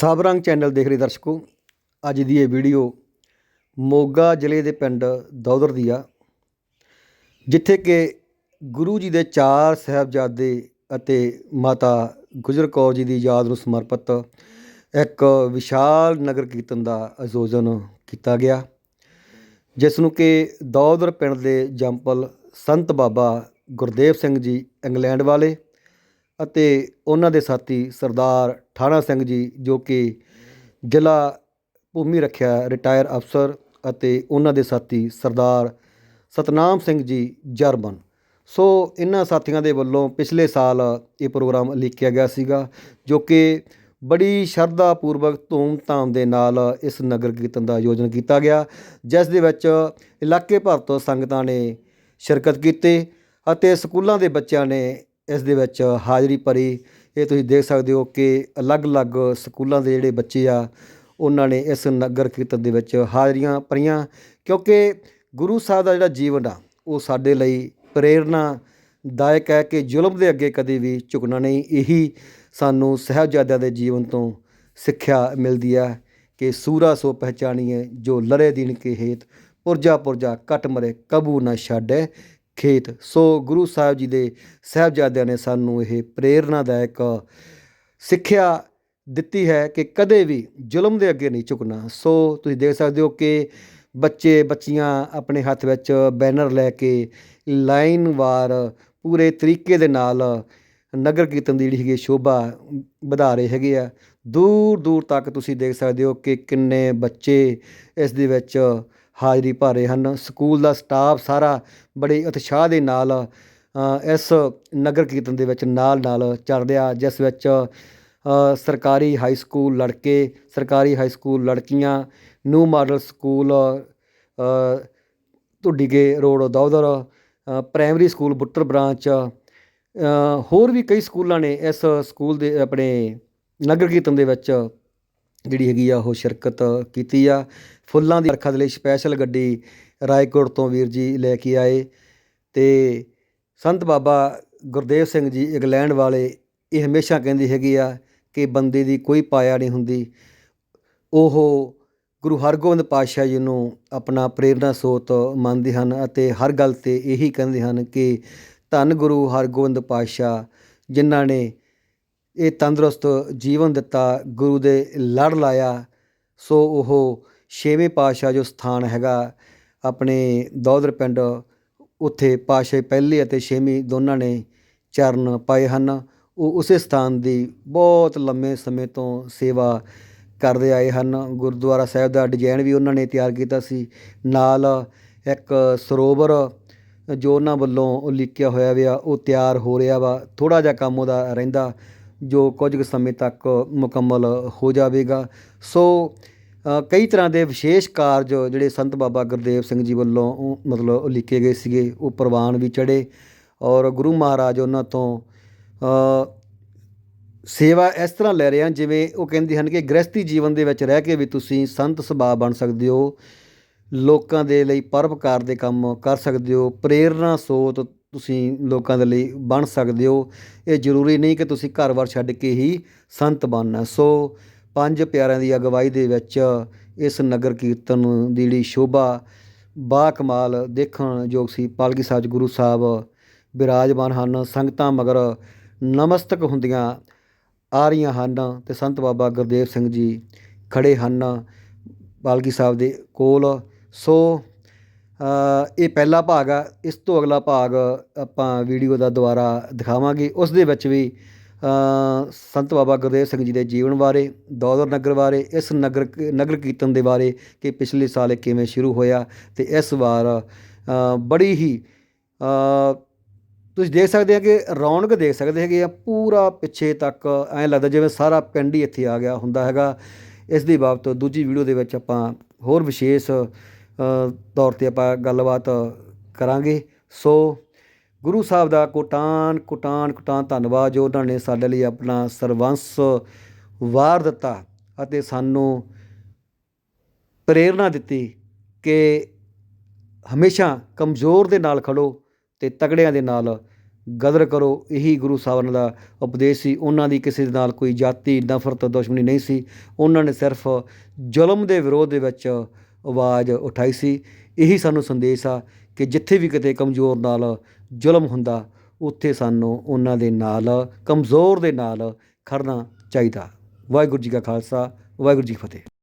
ਸਬਰੰਗ channel ਦੇਖ ਰਹੇ ਦਰਸ਼ਕੋ, ਅੱਜ ਦੀ ਇਹ ਵੀਡੀਓ ਮੋਗਾ ਜ਼ਿਲ੍ਹੇ ਦੇ ਪਿੰਡ ਦੌਦਰ ਦੀ ਆ, ਜਿੱਥੇ ਕਿ ਗੁਰੂ ਜੀ ਦੇ ਚਾਰ ਸਾਹਿਬਜ਼ਾਦੇ ਅਤੇ ਮਾਤਾ ਗੁਜਰ ਕੌਰ ਜੀ ਦੀ ਯਾਦ ਨੂੰ ਸਮਰਪਿਤ ਇੱਕ ਵਿਸ਼ਾਲ ਨਗਰ ਕੀਰਤਨ ਦਾ ਆਯੋਜਨ ਕੀਤਾ ਗਿਆ, ਜਿਸ ਨੂੰ ਕਿ ਦੌਦਰ ਪਿੰਡ ਦੇ ਜੰਪਲ ਸੰਤ ਬਾਬਾ ਗੁਰਦੇਵ ਸਿੰਘ ਜੀ ਇੰਗਲੈਂਡ ਵਾਲੇ ਅਤੇ ਉਹਨਾਂ ਦੇ ਸਾਥੀ ਸਰਦਾਰ ਠਾਣਾ ਸਿੰਘ ਜੀ, ਜੋ ਕਿ ਜ਼ਿਲ੍ਹਾ ਭੂਮੀ ਰੱਖਿਆ ਰਿਟਾਇਰ ਅਫਸਰ ਅਤੇ ਉਹਨਾਂ ਦੇ ਸਾਥੀ ਸਰਦਾਰ ਸਤਨਾਮ ਸਿੰਘ ਜੀ, ਜਰਮਨ। ਸੋ ਇਹਨਾਂ ਸਾਥੀਆਂ ਦੇ ਵੱਲੋਂ ਪਿਛਲੇ ਸਾਲ ਇਹ ਪ੍ਰੋਗਰਾਮ ਲਿਖਿਆ ਗਿਆ ਸੀਗਾ, ਜੋ ਕਿ ਬੜੀ ਸ਼ਰਧਾ ਪੂਰਵਕ ਧੂਮ-ਧਾਮ ਦੇ ਨਾਲ ਇਸ ਨਗਰ ਕੀਰਤਨ ਦਾ ਆਯੋਜਨ ਕੀਤਾ ਗਿਆ, ਜਿਸ ਦੇ ਵਿੱਚ ਇਲਾਕੇ ਭਰ ਤੋਂ ਸੰਗਤਾਂ ਨੇ ਸ਼ਿਰਕਤ ਕੀਤੀ ਅਤੇ ਸਕੂਲਾਂ ਦੇ ਬੱਚਿਆਂ ਨੇ ਇਸ ਦੇ ਵਿੱਚ ਹਾਜ਼ਰੀ ਭਰੀ। ਇਹ ਤੁਸੀਂ ਦੇਖ ਸਕਦੇ ਹੋ ਕਿ ਅਲੱਗ-ਅਲੱਗ ਸਕੂਲਾਂ ਦੇ ਜਿਹੜੇ ਬੱਚੇ ਆ, ਉਹਨਾਂ ਨੇ ਇਸ ਨਗਰ ਕੀਰਤਨ ਦੇ ਵਿੱਚ ਹਾਜ਼ਰੀਆਂ ਭਰੀਆਂ। ਕਿਉਂਕਿ ਗੁਰੂ ਸਾਹਿਬ ਦਾ ਜਿਹੜਾ ਜੀਵਨ ਆ, ਉਹ ਸਾਡੇ ਲਈ ਪ੍ਰੇਰਨਾ ਦਾਇਕ ਹੈ ਕਿ ਜ਼ੁਲਮ ਦੇ ਅੱਗੇ ਕਦੇ ਵੀ ਝੁਕਣਾ ਨਹੀਂ। ਇਹੀ ਸਾਨੂੰ ਸਾਹਿਬਜ਼ਾਦਿਆਂ ਦੇ ਜੀਵਨ ਤੋਂ ਸਿੱਖਿਆ ਮਿਲਦੀ ਹੈ ਕਿ ਸੂਰਾ ਸੋ ਪਹਿਚਾਨੀਏ ਜੋ ਲੜੇ ਦੀਨ ਕੇ ਹੇਤ ਪੁਰਜਾ ਪੁਰਜਾ ਕਟ ਮਰੇ, ਕਬੂ ਨਾ ਛਾੜੈ ਖੇਤ। ਸੋ ਗੁਰੂ ਸਾਹਿਬ ਜੀ ਦੇ ਸਾਹਿਬਜ਼ਾਦਿਆਂ ਨੇ ਸਾਨੂੰ ਇਹ ਪ੍ਰੇਰਨਾਦਾਇਕ ਸਿੱਖਿਆ ਦਿੱਤੀ ਹੈ ਕਿ ਕਦੇ ਵੀ ਜ਼ੁਲਮ ਦੇ ਅੱਗੇ ਨਹੀਂ ਝੁਕਣਾ। ਸੋ ਤੁਸੀਂ ਦੇਖ ਸਕਦੇ ਹੋ ਕਿ ਬੱਚੇ, ਬੱਚੀਆਂ ਆਪਣੇ ਹੱਥ ਵਿੱਚ ਬੈਨਰ ਲੈ ਕੇ ਲਾਈਨ ਵਾਰ ਪੂਰੇ ਤਰੀਕੇ ਦੇ ਨਾਲ ਨਗਰ ਕੀਰਤਨ ਦੀ ਜਿਹੜੀ ਹੈਗੀ ਸ਼ੋਭਾ ਵਧਾ ਰਹੇ ਹੈਗੇ ਆ। ਦੂਰ ਦੂਰ ਤੱਕ ਤੁਸੀਂ ਦੇਖ ਸਕਦੇ ਹੋ ਕਿ ਕਿੰਨੇ ਬੱਚੇ ਇਸ ਦੇ ਵਿੱਚ ਹਾਜ਼ਰੀ ਭਰ ਰਹੇ ਹਨ। ਸਕੂਲ ਦਾ ਸਟਾਫ ਸਾਰਾ ਬੜੇ ਉਤਸ਼ਾਹ ਦੇ ਨਾਲ ਇਸ ਨਗਰ ਕੀਰਤਨ ਦੇ ਵਿੱਚ ਨਾਲ ਨਾਲ ਚੱਲ ਰਿਹਾ ਜਿਸ ਵਿੱਚ ਸਰਕਾਰੀ ਹਾਈ ਸਕੂਲ ਲੜਕੇ ਸਰਕਾਰੀ ਹਾਈ ਸਕੂਲ ਲੜਕੀਆਂ ਨਿਊ ਮਾਡਲ ਸਕੂਲ ਅ, Dhudike road Daudhar primary school Buttar branch ਹੋਰ ਵੀ ਕਈ ਸਕੂਲਾਂ ਨੇ ਇਸ ਸਕੂਲ ਦੇ ਆਪਣੇ ਨਗਰ ਕੀਰਤਨ ਦੇ ਵਿੱਚ ਜਿਹੜੀ ਹੈਗੀ ਆ ਉਹ ਸ਼ਿਰਕਤ ਕੀਤੀ ਆ। ਫੁੱਲਾਂ ਦੀ ਵਰਖਾ ਦੇ ਲਈ ਸਪੈਸ਼ਲ ਗੱਡੀ ਰਾਏਕੋਟ ਤੋਂ ਵੀਰ ਜੀ ਲੈ ਕੇ ਆਏ ਅਤੇ ਸੰਤ ਬਾਬਾ ਗੁਰਦੇਵ ਸਿੰਘ ਜੀ ਇੰਗਲੈਂਡ ਵਾਲੇ ਇਹ ਹਮੇਸ਼ਾ ਕਹਿੰਦੇ ਹੈਗੇ ਆ ਕਿ ਬੰਦੇ ਦੀ ਕੋਈ ਪਾਇਆ ਨਹੀਂ ਹੁੰਦੀ। ਉਹ ਗੁਰੂ ਹਰਗੋਬਿੰਦ ਪਾਤਸ਼ਾਹ ਜੀ ਨੂੰ ਆਪਣਾ ਪ੍ਰੇਰਨਾ ਸੋਤ ਮੰਨਦੇ ਹਨ ਅਤੇ ਹਰ ਗੱਲ ਤੇ ਇਹੀ ਕਹਿੰਦੇ ਹਨ ਕਿ ਧੰਨ ਗੁਰੂ ਹਰਗੋਬਿੰਦ ਪਾਤਸ਼ਾਹ, ਜਿਨ੍ਹਾਂ ਨੇ ਇਹ ਤੰਦਰੁਸਤ ਜੀਵਨ ਦਿੱਤਾ, ਗੁਰੂ ਦੇ ਲੜ ਲਾਇਆ, ਸੋ ਉਹ ਛੇਵੇਂ ਪਾਤਸ਼ਾਹ ਜੋ ਸਥਾਨ ਹੈਗਾ, ਆਪਣੇ ਦੌਦਰ ਪਿੰਡ ਉੱਥੇ ਪਾਤਸ਼ਾਹ ਪਹਿਲੇ ਅਤੇ ਛੇਵੀਂ ਦੋਨਾਂ ਨੇ ਚਰਨ ਪਾਏ ਹਨ। ਉਹ ਉਸੇ ਸਥਾਨ ਦੀ ਬਹੁਤ ਲੰਮੇ ਸਮੇਂ ਤੋਂ ਸੇਵਾ ਕਰਦੇ ਆਏ ਹਨ। ਗੁਰਦੁਆਰਾ ਸਾਹਿਬ ਦਾ ਡਿਜ਼ਾਈਨ ਵੀ ਉਹਨਾਂ ਨੇ ਤਿਆਰ ਕੀਤਾ ਸੀ। ਨਾਲ ਇੱਕ ਸਰੋਵਰ ਜੋ ਉਹਨਾਂ ਵੱਲੋਂ ਉਹ ਲਿਖਿਆ ਹੋਇਆ ਵਿਆ ਉਹ ਤਿਆਰ ਹੋ ਰਿਹਾ ਵਾ। ਥੋੜਾ ਜਿਹਾ ਕੰਮ ਉਹਦਾ ਰਹਿੰਦਾ। ਜੋ ਕੁਝ ਕੁ ਸਮੇਂ ਤੱਕ ਮੁਕੰਮਲ ਹੋ ਜਾਵੇਗਾ। ਸੋ ਕਈ ਤਰ੍ਹਾਂ ਦੇ ਵਿਸ਼ੇਸ਼ ਕਾਰਜ ਜਿਹੜੇ ਸੰਤ ਬਾਬਾ ਗੁਰਦੇਵ ਸਿੰਘ ਜੀ ਵੱਲੋਂ ਮਤਲਬ ਉਹ ਲਿਖੇ ਗਏ ਸੀਗੇ, ਉਹ ਪ੍ਰਵਾਨ ਵੀ ਚੜੇ ਔਰ ਗੁਰੂ ਮਹਾਰਾਜ ਉਹਨਾਂ ਤੋਂ ਸੇਵਾ ਇਸ ਤਰ੍ਹਾਂ ਲੈ ਰਹੇ ਹਨ ਜਿਵੇਂ ਉਹ ਕਹਿੰਦੇ ਹਨ ਕਿ ਗ੍ਰਸਤੀ ਜੀਵਨ ਦੇ ਵਿੱਚ ਰਹਿ ਕੇ ਵੀ ਤੁਸੀਂ ਸੰਤ ਸੁਭਾਅ ਬਣ ਸਕਦੇ ਹੋ, ਲੋਕਾਂ ਦੇ ਲਈ ਪਰਪਕਾਰ ਦੇ ਕੰਮ ਕਰ ਸਕਦੇ ਹੋ, ਪ੍ਰੇਰਨਾ ਸੋਤ ਤੁਸੀਂ ਲੋਕਾਂ ਦੇ ਲਈ ਬਣ ਸਕਦੇ ਹੋ। ਇਹ ਜ਼ਰੂਰੀ ਨਹੀਂ ਕਿ ਤੁਸੀਂ ਘਰ-ਬਾਰ ਛੱਡ ਕੇ ਹੀ ਸੰਤ ਬਣਨਾ। ਸੋ ਪੰਜ ਪਿਆਰਿਆਂ ਦੀ ਅਗਵਾਈ ਦੇ ਵਿੱਚ ਇਸ ਨਗਰ ਕੀਰਤਨ ਦੀ ਜਿਹੜੀ ਸ਼ੋਭਾ ਬਾ ਕਮਾਲ ਦੇਖਣ ਯੋਗ ਸੀ ਪਾਲਕੀ ਸਾਹਿਬ 'ਚ ਗੁਰੂ ਸਾਹਿਬ ਬਿਰਾਜਮਾਨ ਹਨ। ਸੰਗਤਾਂ ਮਗਰ ਨਮਸਤਕ ਹੁੰਦੀਆਂ ਆ ਰਹੀਆਂ ਹਨ ਤੇ ਸੰਤ ਬਾਬਾ ਗੁਰਦੇਵ ਸਿੰਘ ਜੀ ਖੜੇ ਹਨ ਪਾਲਕੀ ਸਾਹਿਬ ਦੇ ਕੋਲ। ਸੋ ਇਹ ਪਹਿਲਾ ਭਾਗ ਆ, ਇਸ ਤੋਂ ਅਗਲਾ ਭਾਗ ਆਪਾਂ ਵੀਡੀਓ ਦਾ ਦੁਆਰਾ ਦਿਖਾਵਾਂਗੇ। ਉਸ ਦੇ ਵਿੱਚ ਵੀ ਸੰਤ ਬਾਬਾ ਗੁਰਦੇਵ ਸਿੰਘ ਜੀ ਦੇ ਜੀਵਨ ਬਾਰੇ ਦੌਦਰ ਨਗਰ ਬਾਰੇ, ਇਸ ਨਗਰ ਨਗਰ ਕੀਰਤਨ ਦੇ ਬਾਰੇ ਕਿ ਪਿਛਲੇ ਸਾਲ ਇਹ ਕਿਵੇਂ ਸ਼ੁਰੂ ਹੋਇਆ ਤੇ ਇਸ ਵਾਰ ਬੜੀ ਹੀ ਤੁਸੀਂ ਦੇਖ ਸਕਦੇ ਆ ਕਿ ਰੌਣਕ ਦੇਖ ਸਕਦੇ ਹੈਗੇ ਆ, ਪੂਰਾ ਪਿੱਛੇ ਤੱਕ ਐਂ ਲੱਗਦਾ ਜਿਵੇਂ ਸਾਰਾ ਪਿੰਡ ਹੀ ਇੱਥੇ ਆ ਗਿਆ ਹੁੰਦਾ ਹੈਗਾ। ਇਸ ਦੀ ਬਾਬਤ ਦੂਜੀ ਵੀਡੀਓ ਦੇ ਵਿੱਚ ਆਪਾਂ ਹੋਰ ਵਿਸ਼ੇਸ਼ ਤੌਰ ਤੇ ਆਪਾਂ ਗੱਲਬਾਤ ਕਰਾਂਗੇ। ਸੋ ਗੁਰੂ ਸਾਹਿਬ ਦਾ ਕੋਟਾਨ ਕੋਟਾਨ ਕੋਟਾਨ ਧੰਨਵਾਦ ਜੋ ਉਹਨਾਂ ਨੇ ਸਾਡੇ ਲਈ ਆਪਣਾ ਸਰਵੰਸ ਵਾਰ ਦਿੱਤਾ ਅਤੇ ਸਾਨੂੰ ਪ੍ਰੇਰਣਾ ਦਿੱਤੀ ਕਿ ਹਮੇਸ਼ਾ ਕਮਜ਼ੋਰ ਦੇ ਨਾਲ ਖੜੋ ਤੇ ਤਗੜਿਆਂ ਦੇ ਨਾਲ ਗਦਰ ਕਰੋ। ਇਹੀ ਗੁਰੂ ਸਾਹਿਬ ਦਾ ਉਪਦੇਸ਼ ਸੀ। ਉਹਨਾਂ ਦੀ ਕਿਸੇ ਦੇ ਨਾਲ ਕੋਈ ਜਾਤੀ, ਨਫ਼ਰਤ, ਦੁਸ਼ਮਣੀ ਨਹੀਂ ਸੀ। ਉਹਨਾਂ ਨੇ ਸਿਰਫ ਜ਼ੁਲਮ ਦੇ ਵਿਰੋਧ ਦੇ ਵਿੱਚ ਆਵਾਜ਼ ਉਠਾਈ ਸੀ। ਇਹੀ ਸਾਨੂੰ ਸੰਦੇਸ਼ ਆ ਕਿ ਜਿੱਥੇ ਵੀ ਕਿਤੇ ਕਮਜ਼ੋਰ ਨਾਲ ਜ਼ੁਲਮ ਹੁੰਦਾ, ਉੱਥੇ ਸਾਨੂੰ ਉਹਨਾਂ ਦੇ ਨਾਲ, ਕਮਜ਼ੋਰ ਦੇ ਨਾਲ ਖੜਨਾ ਚਾਹੀਦਾ। ਵਾਹਿਗੁਰੂ ਜੀ ਕਾ ਖਾਲਸਾ, ਵਾਹਿਗੁਰੂ ਜੀ ਕੀ ਫਤਿਹ।